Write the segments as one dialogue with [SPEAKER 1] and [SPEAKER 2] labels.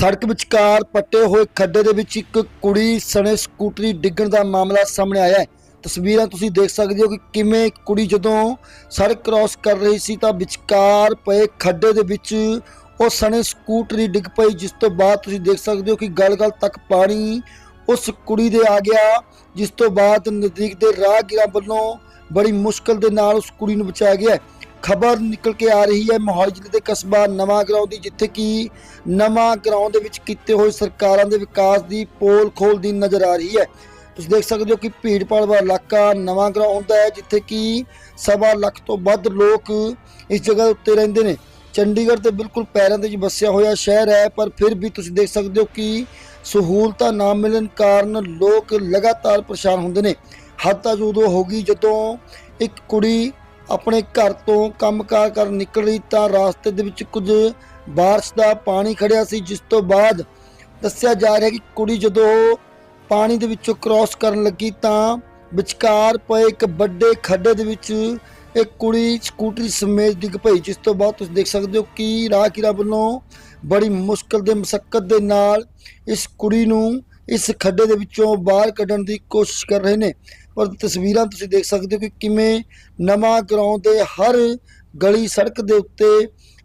[SPEAKER 1] ਸੜਕ ਵਿਚਕਾਰ ਪੱਟੇ ਹੋਏ ਖੱਡੇ ਦੇ ਵਿੱਚ ਇੱਕ ਕੁੜੀ ਸਣੇ ਸਕੂਟਰੀ ਡਿੱਗਣ ਦਾ ਮਾਮਲਾ ਸਾਹਮਣੇ ਆਇਆ ਹੈ। ਤਸਵੀਰਾਂ ਤੁਸੀਂ ਦੇਖ ਸਕਦੇ ਹੋ ਕਿ ਕਿਵੇਂ ਕੁੜੀ ਜਦੋਂ ਸੜਕ ਕ੍ਰਾਸ ਕਰ ਰਹੀ ਸੀ ਤਾਂ ਵਿਚਕਾਰ ਪਏ ਖੱਡੇ ਦੇ ਵਿੱਚ ਉਹ ਸਣੇ ਸਕੂਟਰੀ ਡਿੱਗ ਪਈ, ਜਿਸ ਤੋਂ ਬਾਅਦ ਤੁਸੀਂ ਦੇਖ ਸਕਦੇ ਹੋ ਕਿ ਗਲ-ਗਲ ਤੱਕ ਪਾਣੀ ਉਸ ਕੁੜੀ ਦੇ ਆ ਗਿਆ, ਜਿਸ ਤੋਂ ਬਾਅਦ ਨਜ਼ਦੀਕ ਦੇ ਰਾਹਗੀਰਾਂ ਵੱਲੋਂ ਬੜੀ ਮੁਸ਼ਕਲ ਦੇ ਨਾਲ ਉਸ ਕੁੜੀ ਨੂੰ ਬਚਾਇਆ ਗਿਆ ਖਬਰ ਨਿਕਲ ਕੇ ਆ ਰਹੀ ਹੈ ਮੋਹਾਲੀ ਜ਼ਿਲ੍ਹੇ ਦੇ ਕਸਬਾ ਨਵਾਂ ਗਰਾਉਂ ਦੀ, ਜਿੱਥੇ ਕਿ ਨਵਾਂ ਗਰਾਉਂ ਦੇ ਵਿੱਚ ਕੀਤੇ ਹੋਏ ਸਰਕਾਰਾਂ ਦੇ ਵਿਕਾਸ ਦੀ ਪੋਲ ਖੋਲਦੀ ਨਜ਼ਰ ਆ ਰਹੀ ਹੈ। ਤੁਸੀਂ ਦੇਖ ਸਕਦੇ ਹੋ ਕਿ ਭੀੜਪਾੜ ਵਾਲਾ ਇਲਾਕਾ ਨਵਾਂ ਗਰਾਉਂ ਹੁੰਦਾ ਹੈ, ਜਿੱਥੇ ਕਿ ਸਵਾ ਲੱਖ ਤੋਂ ਵੱਧ ਲੋਕ ਇਸ ਜਗ੍ਹਾ ਉੱਤੇ ਰਹਿੰਦੇ ਨੇ। ਚੰਡੀਗੜ੍ਹ ਤੇ ਬਿਲਕੁਲ ਪੈਰਾਂ ਦੇ ਵਿੱਚ ਵਸਿਆ ਹੋਇਆ ਸ਼ਹਿਰ ਹੈ, ਪਰ ਫਿਰ ਵੀ ਤੁਸੀਂ ਦੇਖ ਸਕਦੇ ਹੋ ਕਿ ਸਹੂਲਤਾਂ ਨਾ ਮਿਲਣ ਕਾਰਨ ਲੋਕ ਲਗਾਤਾਰ ਪਰੇਸ਼ਾਨ ਹੁੰਦੇ ਨੇ। ਹੱਦ ਤਾਂ ਉਦੋਂ ਹੋ ਗਈ, ਜਦੋਂ ਇੱਕ ਕੁੜੀ ਆਪਣੇ ਘਰ ਤੋਂ ਕੰਮਕਾਰ ਕਰਨ ਨਿਕਲ ਰਹੀ ਤਾਂ ਰਾਸਤੇ ਦੇ ਵਿੱਚ ਕੁਝ ਬਾਰਿਸ਼ ਦਾ ਪਾਣੀ ਖੜਿਆ ਸੀ, ਜਿਸ ਤੋਂ ਬਾਅਦ ਦੱਸਿਆ ਜਾ ਰਿਹਾ ਕਿ ਕੁੜੀ ਜਦੋਂ ਪਾਣੀ ਦੇ ਵਿੱਚੋਂ ਕ੍ਰਾਸ ਕਰਨ ਲੱਗੀ ਤਾਂ ਵਿਚਕਾਰ ਪਏ ਇੱਕ ਵੱਡੇ ਖੱਡੇ ਦੇ ਵਿੱਚ ਇੱਕ ਕੁੜੀ ਸਕੂਟਰੀ ਸਮੇਤ ਡਿੱਗ ਪਈ, ਜਿਸ ਤੋਂ ਬਾਅਦ ਤੁਸੀਂ ਦੇਖ ਸਕਦੇ ਹੋ ਕਿ ਰਾਹਗੀਰਾਂ ਵੱਲੋਂ ਬੜੀ ਮੁਸ਼ਕਲ ਦੇ ਮੁਸ਼ਕਲ ਦੇ ਨਾਲ ਇਸ ਕੁੜੀ ਨੂੰ ਇਸ ਖੱਡੇ ਦੇ ਵਿੱਚੋਂ ਬਾਹਰ ਕੱਢਣ ਦੀ ਕੋਸ਼ਿਸ਼ ਕਰ ਰਹੇ ਨੇ। ਪਰ ਤਸਵੀਰਾਂ ਤੁਸੀਂ ਦੇਖ ਸਕਦੇ ਹੋ ਕਿ ਕਿਵੇਂ ਨਵਾਂ ਗਰਾਊਂਡ ਦੇ ਹਰ ਗਲੀ ਸੜਕ ਦੇ ਉੱਤੇ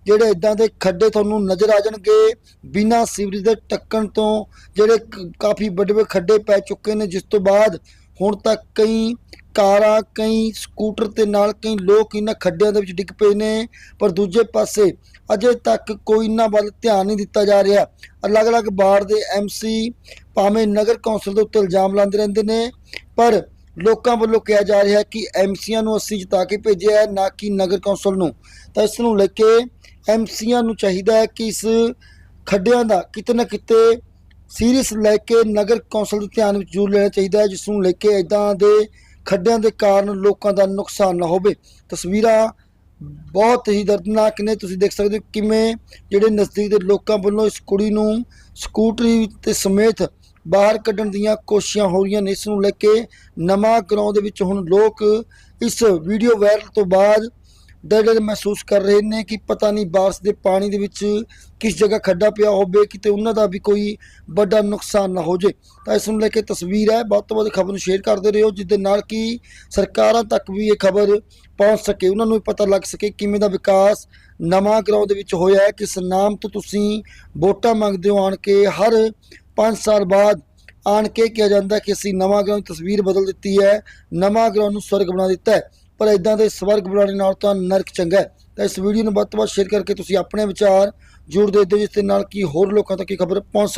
[SPEAKER 1] ਜਿਹੜੇ ਇਦਾਂ ਦੇ ਖੱਡੇ ਤੁਹਾਨੂੰ ਨਜ਼ਰ ਆ ਜਾਣਗੇ, ਬਿਨਾਂ ਸੀਵਰੇਜ ਦੇ ਟੱਕਣ ਤੋਂ, ਜਿਹੜੇ ਕਾਫੀ ਵੱਡੇ ਵੱਡੇ ਖੱਡੇ ਪੈ ਚੁੱਕੇ ਨੇ, ਜਿਸ ਤੋਂ ਬਾਅਦ ਹੁਣ ਤੱਕ ਕਈ ਕਾਰਾਂ, ਕਈ ਸਕੂਟਰ ਤੇ ਨਾਲ ਕਈ ਲੋਕ ਇਹਨਾਂ ਖੱਡਿਆਂ ਦੇ ਵਿੱਚ ਡਿੱਗ ਪਏ ਨੇ, ਪਰ ਦੂਜੇ ਪਾਸੇ ਅਜੇ ਤੱਕ ਕੋਈ ਇਹਨਾਂ ਵੱਲ ਧਿਆਨ ਨਹੀਂ ਦਿੱਤਾ ਜਾ ਰਿਹਾ। ਅਲੱਗ-ਅਲੱਗ ਬਾੜ ਦੇ ਐਮਸੀ ਭਾਵੇਂ ਨਗਰ ਕੌਂਸਲ ਦੇ ਉੱਤੇ ਇਲਜ਼ਾਮ ਲਾਉਂਦੇ ਰਹਿੰਦੇ ਨੇ, ਪਰ ਲੋਕਾਂ ਵੱਲੋਂ ਕਿਹਾ ਜਾ ਰਿਹਾ ਹੈ ਕਿ ਐਮਸੀਆਂ ਨੂੰ ਅਸੀਂ ਜਿਤਾ ਕੇ ਭੇਜਿਆ ਹੈ, ਨਾ ਕਿ ਨਗਰ ਕੌਂਸਲ ਨੂੰ। ਤਾਂ ਇਸ ਨੂੰ ਲੈ ਕੇ ਐਮਸੀਆਂ ਨੂੰ ਚਾਹੀਦਾ ਹੈ ਕਿ ਇਸ ਖੱਡਿਆਂ ਦਾ ਕਿਤੇ ਨਾ ਕਿਤੇ ਸੀਰੀਅਸ ਲੈ ਕੇ ਨਗਰ ਕੌਂਸਲ ਦੇ ਧਿਆਨ ਵਿੱਚ ਜ਼ਰੂਰ ਲੈਣਾ ਚਾਹੀਦਾ ਹੈ, ਜਿਸ ਨੂੰ ਲੈ ਕੇ ਇਦਾਂ ਦੇ ਖੱਡਿਆਂ ਦੇ ਕਾਰਨ ਲੋਕਾਂ ਦਾ ਨੁਕਸਾਨ ਨਾ ਹੋਵੇ। ਤਸਵੀਰਾਂ ਬਹੁਤ ਹੀ ਦਰਦਨਾਕ ਨੇ। ਤੁਸੀਂ ਦੇਖ ਸਕਦੇ ਹੋ ਕਿਵੇਂ ਜਿਹੜੇ ਨਜ਼ਦੀਕ ਦੇ ਲੋਕਾਂ ਵੱਲੋਂ ਇਸ ਕੁੜੀ ਨੂੰ ਸਕੂਟਰੀ ਤੇ ਸਮੇਤ ਬਾਹਰ ਕੱਢਣ ਦੀਆਂ ਕੋਸ਼ਿਸ਼ਾਂ ਹੋ ਰਹੀਆਂ ਨੇ। ਇਸ ਨੂੰ ਲੈ ਕੇ ਨਵਾਂ ਗਰਾਉਂ ਦੇ ਵਿੱਚ ਹੁਣ ਲੋਕ ਇਸ ਵੀਡੀਓ ਵਾਇਰਲ ਤੋਂ ਬਾਅਦ ਡਰ ਮਹਿਸੂਸ ਕਰ ਰਹੇ ਨੇ ਕਿ ਪਤਾ ਨਹੀਂ ਬਾਰਿਸ਼ ਦੇ ਪਾਣੀ ਦੇ ਵਿੱਚ ਕਿਸ ਜਗ੍ਹਾ ਖੱਡਾ ਪਿਆ ਹੋਵੇ, ਕਿਤੇ ਉਹਨਾਂ ਦਾ ਵੀ ਕੋਈ ਵੱਡਾ ਨੁਕਸਾਨ ਨਾ ਹੋ ਜੇ। ਤਾਂ ਇਸ ਨੂੰ ਲੈ ਕੇ ਤਸਵੀਰ ਹੈ, ਵੱਧ ਤੋਂ ਵੱਧ ਖਬਰ ਨੂੰ ਸ਼ੇਅਰ ਕਰਦੇ ਰਹੋ ਜਿਸ ਦੇ ਨਾਲ ਕਿ ਸਰਕਾਰਾਂ ਤੱਕ ਵੀ ਇਹ ਖਬਰ ਪਹੁੰਚ ਸਕੇ। ਉਹਨਾਂ ਨੂੰ ਵੀ ਪਤਾ ਲੱਗ ਸਕੇ ਕਿਵੇਂ ਦਾ ਵਿਕਾਸ ਨਵਾਂ ਗਰਾਊਂਡ ਦੇ ਵਿੱਚ ਹੋਇਆ ਹੈ, ਕਿਸ ਨਾਮ ਤੋਂ ਤੁਸੀਂ ਵੋਟਾਂ ਮੰਗਦੇ ਹੋ, ਆਣ ਕੇ ਹਰ 5 ਸਾਲ ਬਾਅਦ ਆਣ ਕੇ ਕਿਹਾ ਜਾਂਦਾ ਕਿ ਅਸੀਂ ਨਵਾਂ ਗਰਾਊਂਡ ਦੀ ਤਸਵੀਰ ਬਦਲ ਦਿੱਤੀ ਹੈ, ਨਵਾਂ ਗਰਾਊਂਡ ਨੂੰ ਸਵਰਗ ਬਣਾ ਦਿੱਤਾ ਹੈ। ਪਰ ਇਦਾਂ ਦੇ ਸਵਰਗ ਬਣਾਉਣ ਨਾਲ ਤਾਂ ਨਰਕ ਚੰਗਾ ਹੈ। ਤਾਂ ਇਸ ਵੀਡੀਓ ਨੂੰ ਵੱਧ ਤੋਂ ਵੱਧ ਸ਼ੇਅਰ ਕਰਕੇ ਤੁਸੀਂ ਆਪਣੇ ਵਿਚਾਰ ਜੋੜ ਦੇ ਦਿਓ, ਜਿਸ ਦੇ ਨਾਲ ਕਿ ਹੋਰ ਲੋਕਾਂ ਤੱਕ ਇਹ ਖਬਰ ਪਹੁੰਚ ਸਕੇ